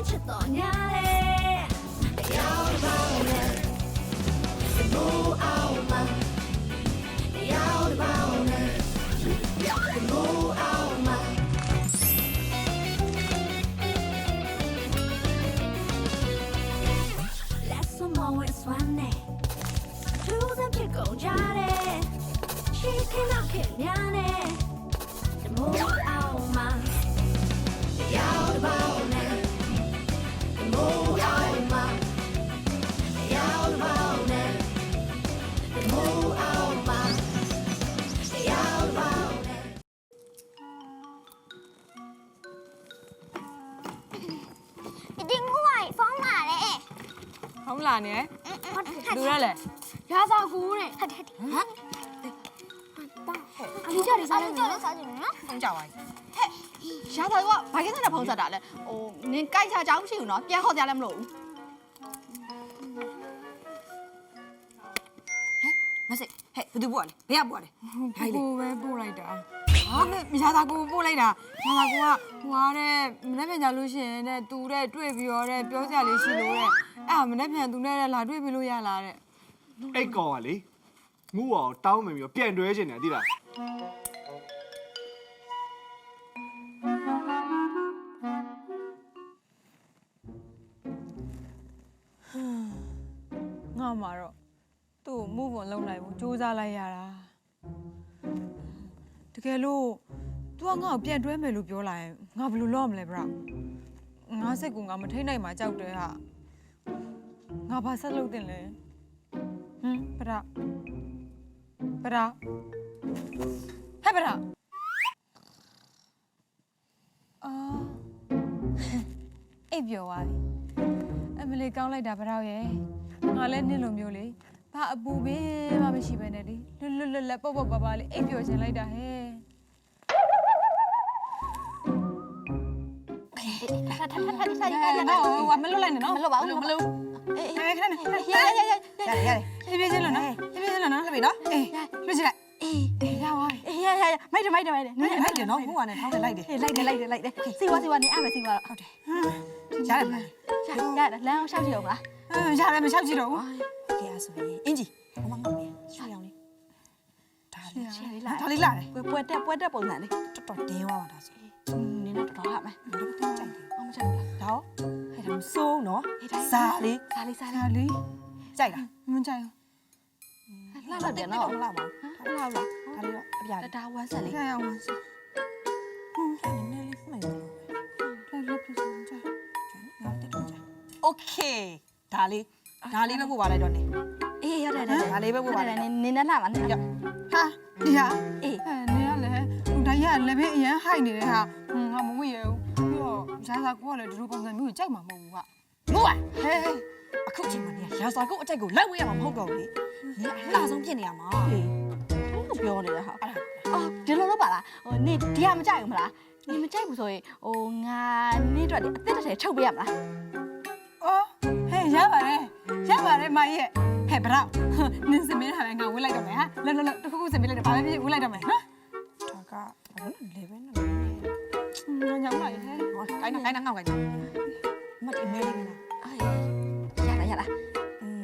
ချင်းချင်းချစ်တော်ညာတယ်တရားတော်နဲ့ဘူအောင်မတရားတော်နဲ့ဘူအောင်မ Let someone with one day To the pick on jare She cannot kill yane The more out man The out about ဟုတ်မလားနဲ့လူရလဲရာသာကူတဲ့ဟတ်ဟတ်ဟမ်အလီကြတယ်စားတယ်နော်စားတယ်နော်ဖုန်းကြပါရှားသားကဘာကိစ္စနဲ့ဖုံးဆက်တာလဲဟိုနင်ကြိုက်ချာကြောင်းမရှိဘူးနော်ပြန်ခေါ်ကြလည်းမလို့ဘူးမစိဟဲ့ဘယ်သူပို့လဲဘယ်ကပို့လဲဟိုင်လေကိုပဲပို့လိုက်တာဟာမရတာကိုပို့လိုက်တာရတာကိုကဟွာတဲ့မနေ့ပြန်ကြလို့ရှိရင်တဲ့သူတဲ့တွေ့ပြီးတော့တဲ့ပြောစရာလေးရှိလို့တဲ့ အဲ့ဒါမနေ့ပြန်သူနဲ့တဲ့လာတွေ့ပြီးလို့ရလာတဲ့အဲ့ကောင်ကလေငူအောင်တောင်းမယ်ပြီးတော့ပြန်တွဲချင်တယ်သိလားငါမှာတော့သူ့ကို move on လုပ်နိုင်ဘူးစူးစမ်းလိုက်ရတာတကယ်လို့ तू ကငါ့ကိုပြန်တွဲမယ်လို့ပြောလာရင်ငါဘယ်လိုလုပ်ရမလဲဗျငါစိတ်ကငါမထိနိုင်မှကြောက်တယ်ဟာ ငါဘာဆက်လုပ်တင်လဲဟမ်ပရပရဟဲ့ပရအော်အိပ်ပျော်သွားပြီအမလေးကောင်းလိုက်တာဗရောက်ရဲ့ငါလည်းနင့်လိုမျိုးလေဘာအပူပင်မှမရှိပဲနဲ့လေလွတ်လွတ်လပ်လပ်ပေါ့ပေါ့ပါပါလေးအိပ်ပျော်ချင်လိုက်တာဟဲ့ထထထထထထအဲ့တော့ဟိုမလွတ်လိုက်နဲ့နော်မလို့ပါဘူးမလို့ အေးခဏခဏရရရရရတယ်ရတယ်ပြေးပြေးချင်းလို့နော်ပြေးပြေးချင်းလို့နော်လှပြီနော်အေးလွတ်ချလိုက်အေးအေးရပါပြီအေးရရရမိုက်တယ်မိုက်တယ်မိုက်တယ်နင်းလိုက်တယ်နော်ငူကနဲ့ထောင်းတယ်လိုက်တယ်အေးလိုက်တယ်လိုက်တယ်လိုက်တယ်စီဝါစီဝါနေအမယ်စီဝါဟုတ်တယ်ရတယ်မလားရရတယ်လမ်းအောင်ရှောက်ကြည့်အောင်လားအဲရတယ်မချောက်ကြည့်တော့ဘူးကဲအဲ့ဆိုရင်အင်ဂျီဟိုမှာငေါ့မယ်ရွှေရောင်လေးဒါလေးရှယ်လေးလာဒါလေးလာတယ်ပွဲပွဲတက်ပွဲတက်ပုံစံလေးတော်တော်တင်းသွားတာဆိုနင်းတော့တော်တော်ဟာမယ်ဘယ်လိုတင်းကြိုက်တယ်အောင်မချဘူးလားဒါဟဲ့ဒါမ စိုးနော်ဇာလေး စားလေးစား ဒါ လေး လေး ကြိုက်လား မကြိုက် လှတော့တယ်နော် မလားပါ လှလား ဒါလေးတော့အပြာ တဒါဝမ်းဆက်လေး ဘူးကြိုက်အောင်စ နည်းနည်းလေးမှန်လို့ လက်လက်ပြစမ်းကြိုက် ငါတက်တော့ကြโอเคဒါလေးဒါလေးပဲပို့ပါလိုက်တော့နေ အေးရတယ်ရတယ် ဒါလေးပဲပို့ပါလိုက် နင်းနင်းနဲ့လှပါနဲ့ ဟာဒီဟာ အေး အဲနေရလေဟိုတိုင်းရလည်းပဲအရန်ဟိုက်နေတဲ့ဟာငါမဝေ့ရဘူးပြီး တော့ရာသာကိုကလည်းဒီလိုပုံစံမျိုးကိုကြိုက်မှာမဟုတ်ဘူးကငူอ่ะဟဲ့အခုချိန်မှာနေရာစာကုတ်အတက်ကိုလိုက်ဝေးရမှာမဟုတ်တော့ဘူးလေနေအလှဆုံးဖြစ်နေရမှာအေးသူပြောနေတာဟာအော်ဒီလိုလုပ်ပါလားဟိုနေဒီကမကြိုက်ဘူးမလားနေမကြိုက်ဘူးဆိုရင်ဟိုငါနေအတွက်အစ်တစ်ထည်ချုပ်ပေးရမလားအော်ဟဲ့ရပါတယ်ရပါတယ်မရဲ့ဟဲ့ဗရောက်နင်းစမင်းဟာလည်းငါဝေ့လိုက်တော့မယ်ဟာလောလောလောတခုခုစမင်းလိုက်တော့ဘာပဲဖြစ်ဝေ့လိုက်တော့မယ်နော်ဒါကဘာလို့လဲပဲနော်ငါညောင်းလိုက် ဟဲ့ဟောကိုင်းနော်ကိုင်းနော်ငေါ့ကိုင်းနော်မတ်အမေလေးနော်အေးရလားရလားอืม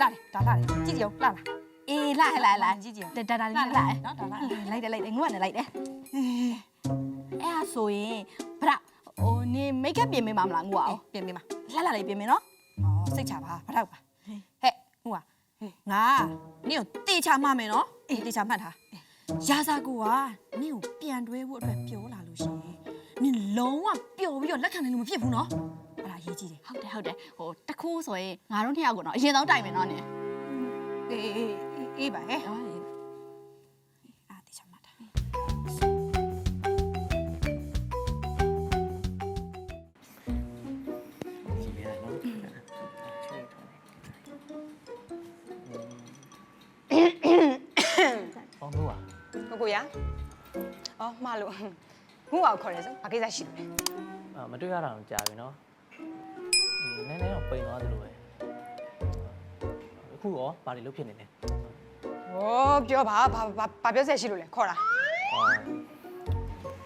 လာတယ်ဒါလာတယ်ကြည့်ကြည့်အောင်လာလာအေးလာလာလာကြည့်ကြည့်အောင်ဒါဒါလေးလာနော်ဒါလာလိုက်တယ်လိုက်တယ်ငွေနဲ့လိုက်တယ်အဲ့ဒါဆိုရင်ဗရဟိုနေမိတ်ကပ်ပြင်ပေးပါမလားငွေအောင်ပြင်ပေးမှာလှလှလေးပြင်ပေးနော်ဩစိတ်ချပါဘာတော့ပါဟဲ့ဟိုကငါနင့်ကိုတေချာမှမယ်နော်အေးတေချာမှတ်ထားရာစာကိုကနင့်ကိုပြန်တွဲဖို့အတွက်ပြောလာလို့ရှိရင် နင်လုံးဝပျော်ပြီးတော့လက်ခံနိုင်လို့မဖြစ်ဘူးနော်အဲ့ဒါရေးကြည့်တယ်ဟုတ်တယ်ဟုတ်တယ်ဟိုတခုဆိုရင်ငါတို့နှစ်ယောက်ကတော့အရင်ဆုံးတိုင်မယ်နော်နင်အေးအေးအေးပါဟဲ့အာတေချာမှတ်ထားပေါင်းလို့อ่ะကိုကိုရအော်မှားလို့ ငုအောင်ခေါ်ရဲဆိုဘာကိစ္စရှိလဲအာမတွေ့ရတာတော့ကြာပြီနော်နည်းနည်းတော့ပိန်သွားသလိုပဲအခုရောဘာတွေလုပ်ဖြစ်နေလဲဩပြောပါဘာဘာပြောဆက်ရှိလို့လဲခေါ်တာ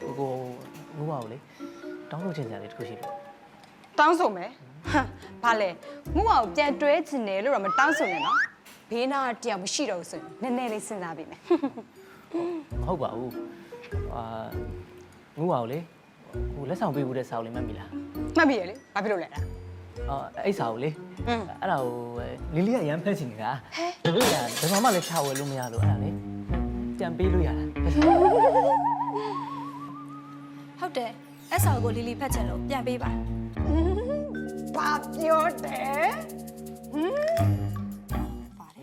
ဟိုကိုငုအောင်လေတောင်းလို့ချင်စရာလေးတစ်ခုရှိလို့တောင်းဆိုမယ်ဘာလဲငုအောင်ပြန်တွဲချင်တယ်လို့တော့မတောင်းဆိုနဲ့နော်ဘေးနာတရားမရှိတော့ဘူးဆိုရင်နည်းနည်းလေးစဉ်းစားပေးမယ်မဟုတ်ပါဘူးအာ ငူပါဦးလေဟိုလက်ဆောင်ပေးဖို့တဲ့စာအုပ်လေးမှတ်မိလားမှတ်ပြီရလေဘာဖြစ်လို့လဲအဲ့ဒါအော်အဲ့စာအုပ်လေอืมအဲ့ဒါကိုလီလီကရမ်းဖက်ချင်နေတာဟဲ့ဒါကဘာမှလည်းချဝယ်လို့မရလို့အဲ့ဒါလေပြန်ပေးလို့ရတာဟုတ်တယ်အဲ့ဆောက်ကိုလီလီဖက်ချင်လို့ပြန်ပေးပါဘာပြောတယ်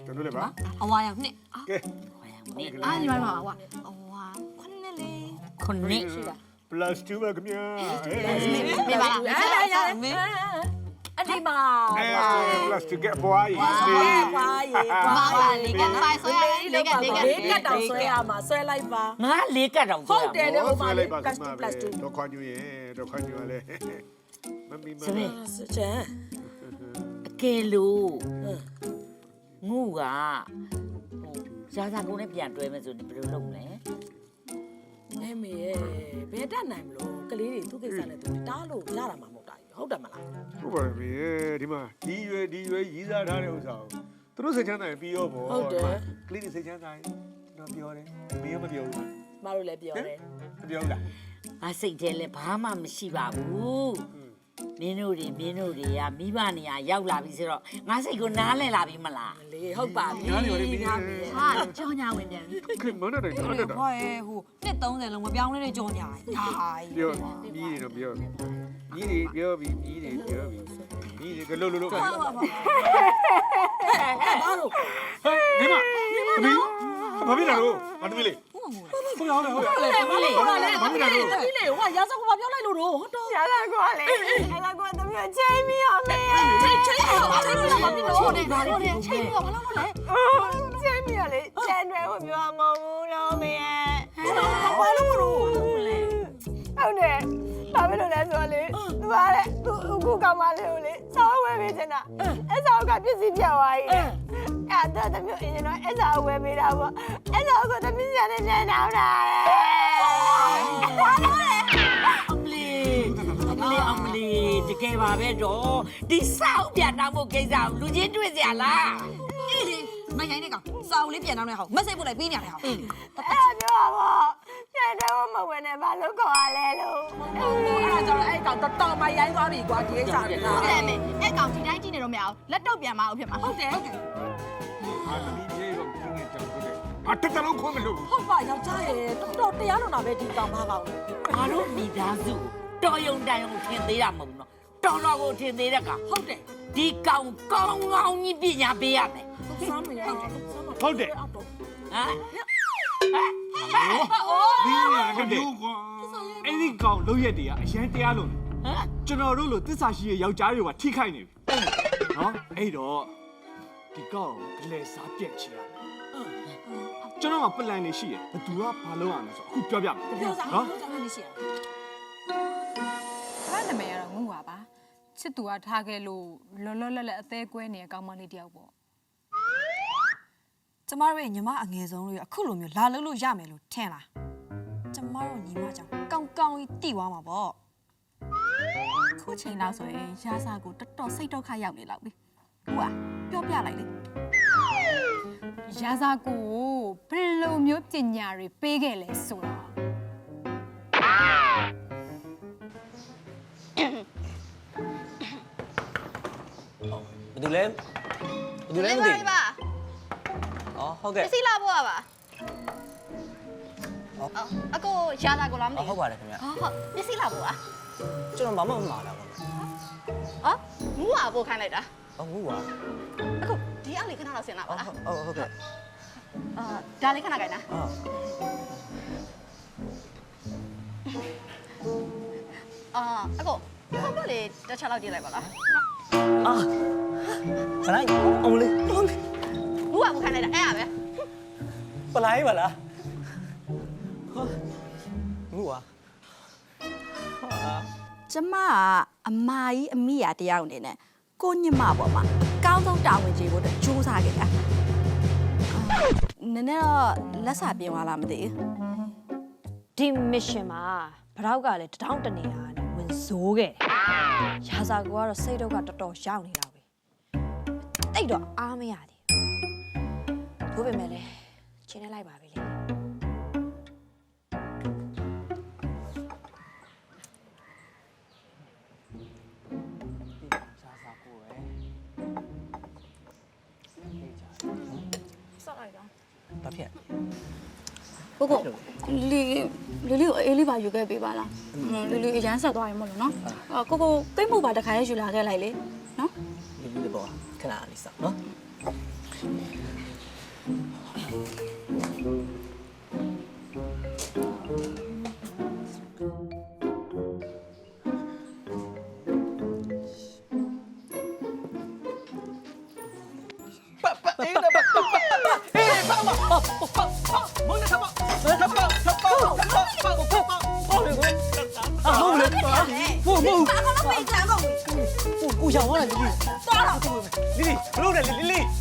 ကျွန်တော်လည်းပါအဝါရောင်နှစ်ကဲအာညီမတို့ကအဝါအဝါခုနှစ်လေး ခုနှစ် plus 2ပါခင်ဗျာပြပါလားအဲ့ဒါရတယ်မင်းအဒီမာအဲ plus 2ကပွားရီပါရေပါဘာလဲကဖိုင်ဆွဲရလေကလေကလေးကတ်တောင်ဆွဲရမှာဆွဲလိုက်ပါငါလေးကတ်တောင်ဆွဲဟုတ်တယ်တဲ့ဟိုဟိုမှာမှာလေလေး plus plus 2 2 plus 2တော့ခွန်ယူရင်တော့ခွန်ယူရလေမမီမစမေစချန်အကယ်လို့ငူကဟိုရာဇာကုန်းနဲ့ပြန်တွဲမယ်ဆိုရင်ဘယ်လိုလုပ်မလဲ မဲမေရဲ့ဘယ်တတ်နိုင်မလို့ကလေးတွေသူ့ကိစ္စနဲ့သူတားလို့ရတာမှမဟုတ်တာကြီးဟုတ်တယ်မလားဟုတ်ပါပြီဒီမှာဒီရွယ်ဒီရွယ်ရီးစားထားတဲ့ဥစ္စာကိုသူတို့စိတ်ချမ်းသာရင်ပြီးရောပေါ့ကလေးတွေစိတ်ချမ်းသာရင်ကျွန်တော်ပြောတယ်မင်းမပြောဘူးမတို့လည်းပြောတယ်မပြောဘူးလားငါစိတ်ထဲလဲဘာမှမရှိပါဘူး မင်းတို့တွေမင်းတို့တွေကမိဘနေရာရောက်လာပြီဆိုတော့ငါစိတ်ကိုနားလဲလာပြီမလားလေဟုတ်ပါပြီညာနေပါလေမင်းငါမေရဲ့ဟာကြောင်ညာဝင်ပြန်ပြီခင်မနဲ့တိုင်းထားတတ်တာဟောရဲဟိုနှစ်30လုံးမပြောင်းလဲတဲ့ကြောင်ညာဒါဟာပြောမြည်နေတော့ပြောမြည်နေပြောပြီးမြည်နေပြောပြီးမြည်နေကလို့လို့လို့ဟဲ့ဘာလို့ဒီမှာမင်းဘာဖြစ်လာလို့မတမီးလေး ဟုတ်လားဟုတ်လားဟုတ်လားဘာလို့ဘာလဲဘာဖြစ်လာလို့တမီးလေးဟိုကရာဇာကဘာပြောလိုက်လို့တော့ဟုတ်တော့ရတာကွာလေအဲ့ဒါကွာတမီးချိန်မရမေးချိန်ချိန်တော့ချိန်လို့မပြီးတော့ဟုတ်တယ်ဟုတ်တယ်ချိန်ချိန်မရလေကျန်တယ်ကိုပြောမှာမဟုတ်ဘူးလို့မေးရဲ့ဘာလို့လို့ဟုတ်တယ်ဘာဖြစ်လို့လဲဆိုတော့လေသူကလေသူအခုကောင်မလေးကိုလေစောင်းဝဲပေးချင်တာ အဲ့စောင်းကပြစ်စီပြတ်သွားကြီးအဲ့တော့တမျိုးအရင်တော့အဲ့စောင်းဝဲပေးတာပေါ့အဲ့စောင်းကတမီးရတဲ့ပြန်တော့တာဘာလို့လဲအမလီအမလီအမလီတကယ်ပါပဲတော့ဒီစောက်ပြန်တော့ဖို့ကိစ္စကိုလူချင်းတွေ့စရာလားအေးလေမရိုင်းနေကောင်စာအုပ်လေးပြန်တောင်းတဲ့ဟောမက်ဆေ့ပို့လိုက်ပေးနေရတယ်ဟောအဲ့ဒါပြောပါဘောပြ န်တော့မဝင်နဲ့ဘာလို့ခေါ်ရလဲလို့အဲ့ဒါကြောင့်အဲ့ကောင်တော်တော်မှရိုင်းသွားပြီကွာဒီကိစ္စကဟုတ်တယ်မေအဲ့ကောင်ဒီတိုင်းကြည့်နေတော့မရအောင်လက်တော့ပြန်မအောင်ဖြစ်မှာဟုတ်တယ်အာတမီးပြေတော့ခင်းနေကြောက်တယ်အတက်တလုံးခွင့်မလို့ဟုတ်ပါယောက်ျားရဲ့တော်တော်တရားလုံးတာပဲဒီကောင်ဘာကောင်ငါတို့မိသားစုတော်ယုံတန်ယုံထင်သေးတာမဟုတ်ဘူးနော်တော်တော်ကိုထင်သေးတဲ့ကောင်ဟုတ်တယ်ဒီကောင်ကောင်းကောင်းကြီးပညာပေးရမယ်စမ်းမရအောင်ဟုတ်တယ်ဟမ် ဒီရတဲ့ကွာအဲ့ဒီကောင်လုံးရက်တွေကအရန်တရားလို့ဟမ်ကျွန်တော်တို့လိုတစ္ဆာရှိရဲ့ယောက်ျားတွေကထိခိုက်နေပြီနော်အဲ့တော့ဒီကောင်ကလေးစားပြက်ချင်ရကျွန်တော်ကပလန်နေရှိရဘသူကဘာလုပ်ရမလဲဆိုအခုပြောပြမယ်ပြောစားနော်ပြောစားနေရှိရဘာနာမည်ကတော့ငုံပါပါချစ်သူကထားခဲ့လို့လောလောလတ်လတ်အသေးကွဲနေတဲ့ကောင်မလေးတယောက်ပေါ့ ကျမတို့ရဲ့ညီမအငယ်ဆုံးလို့အခုလိုမျိုးလာလို့လို့ရမယ်လို့ထင်လားကျမတို့ညီမကြောင့်ကောင်းကောင်းကြီးတိသွားမှာပေါ့ခုချိန်လောက်ဆိုရင်ရာစာကိုတော်တော်စိတ်ဒုက္ခရောက်နေလောက်ပြီဟိုကပြောပြလိုက်လေရာဇာကိုဘယ်လိုမျိုးပညာတွေပေးခဲ့လဲဆိုတော့ဘယ်သူလဲဘယ်သူလဲမသိလေး ပါအော်ဟုတ်ပကဲ့စ္စည်းလာဖို့ပါအော်အကိုရတာကိုလားမသိအော်ဟုတ်ပါတယ်ခင်ဗျဟုတ်ဟုတ်ပစ္စည်းလာဖို့ပါကျွန်တော်ဘာမှမမှားတာပါဘူးအော်မူးပါဖို့ခိုင်းလိုက်တာအော်ငူပါအခုဒီအောက်လေးခဏတော့ဆင်လာပါအော်လားဟုတ်ဟုတ်ကဲ့အာဒါလေးခဏခိုင်းတာအော်အာအကိုဟောပြောလေတစ်ချက်လောက်ကြည့်လိုက်ပါလားအာခလိုက်အောင်လေ မူးပါဖို့ခိုင်းလိုက်တာအဲ့ဒါပဲပလိုက်ပါလားငူပါဟာကျမကအမကြီးအမိရတယောက်အနေနဲ့ကိုညမပေါ်မှာအကောင်းဆုံးတာဝန်ကျေဖို့အတွက်ကြိုးစားခဲ့တာအာနည်းနည်းတော့လက်စာပြင်သွားလားမသိဘူးဒီ mission မှာဘရောက်ကလည်းတထောင်တနေရာနဲ့ဝင်စိုးခဲ့တယ်ရာဇာကူကတော့စိတ်တော့ကတော်တော်ရောက်နေတာပဲတိတ်တော့အားမရသေး ဘူးဒါပေမဲ့လည်းချင်းနေလိုက်ပါပြီလေရှာစာကိုရယ်ဆောက်လိုက်တော့ဘာဖြစ်ကိုကိုလီလီလီကိုအေးလေးပါယူခဲ့ပေးပါလားလီလီအရန်ဆက်သွားရင်မလို့နော်အာကိုကိုကိတ်မှုပါတခါရဲယူလာခဲ့လိုက်လေနော်ဒီလိုပေါ့ခဏလေးစောက်နော် လီလီဘလို့လဲလီလီလီလီဈေး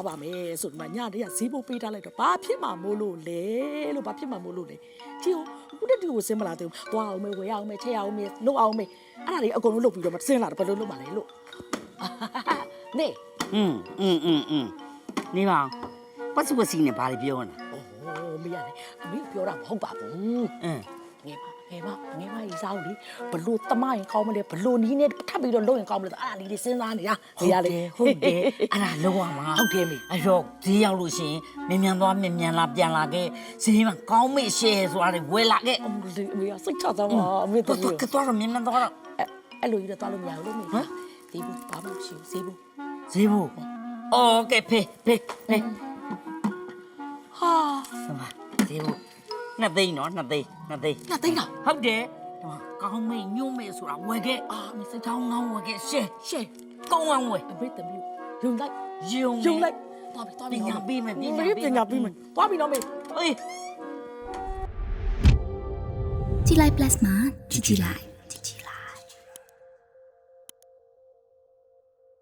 သွားပါမယ်ဆိုဒီမှာညတည်းကဈေးဖို့ပေးထားလိုက်တော့ဘာဖြစ်မှာမို့လို့လဲလို့ဘာဖြစ်မှာမို့လို့လဲကြည့်ဦးခုတည်းကိုစင်းမလာသေးဘူးသွားအောင်မယ်ဝယ်အောင်မယ်ချက်အောင်မယ်လုပ်အောင်မယ်အဲ့ဒါတွေအကုန်လုံးလုပ်ပြီးတော့မစင်းလာတော့ဘယ်လိုလုပ်မှာလဲလို့နေ อืมอืมอืมอืมနေပါပတ်စပတ်စီနဲ့ဘာတွေပြောနေ အိုးမရတယ်အမေပြောတာမဟုတ်ပါဘူး အင်း ငယ်ပါ ငယ်ပါငယ်ပါရေးစားဦးလေဘလို့တမရင်ကောင်းမလဲဘလို့နီးနဲ့ထပ်ပြီးတော့လုပ်ရင်ကောင်းမလဲအဲ့ဒါလေးလေးစဉ်းစားနေတာနေရလေဟုတ်တယ်အဲ့ဒါလုံးဝမှာဟုတ်တယ်မေအဲ့တော့ဈေးရောက်လို့ရှိရင်မြန်မြန်သွားမြန်မြန်လာပြန်လာခဲ့ဈေးမှာကောင်းမေ့ရှယ်ဆိုတာတွေဝယ်လာခဲ့အမလေးအမေကစိတ်ချသွားမှာအမေတတော့မီးကတော့တော့မြန်မြန်သွားတော့အဲ့လိုကြီးတော့သွားလို့မရဘူးလို့မေဟမ်ဒီဘူးဘာမှမရှိဘူးဈေးဘူးဈေးဘူးအော်ကဲဖေးဖေးဖေးဟာဟိုမှာဈေးဘူး နှစ်သိန်းနော်နှစ်သိန်းနှစ်သိန်းနှစ်သိန်းတော့ဟုတ်တယ်ဟိုကောင်းမေ့ညွန့်မေ့ဆိုတာဝယ်ခဲ့အာမစတောင်းငောင်းဝယ်ခဲ့ရှယ်ရှယ်ကောင်းအောင်ဝယ်အမေတမီးယုံလိုက်ယုံယုံလိုက်သွားပြီသွားပပြီညာပေးမယ်ပပညာညာပေးပညာပေးမယ်သွားပြီနော်မေအေးကြည်လိုက် plus မှာကြည်ကြည်လိုက်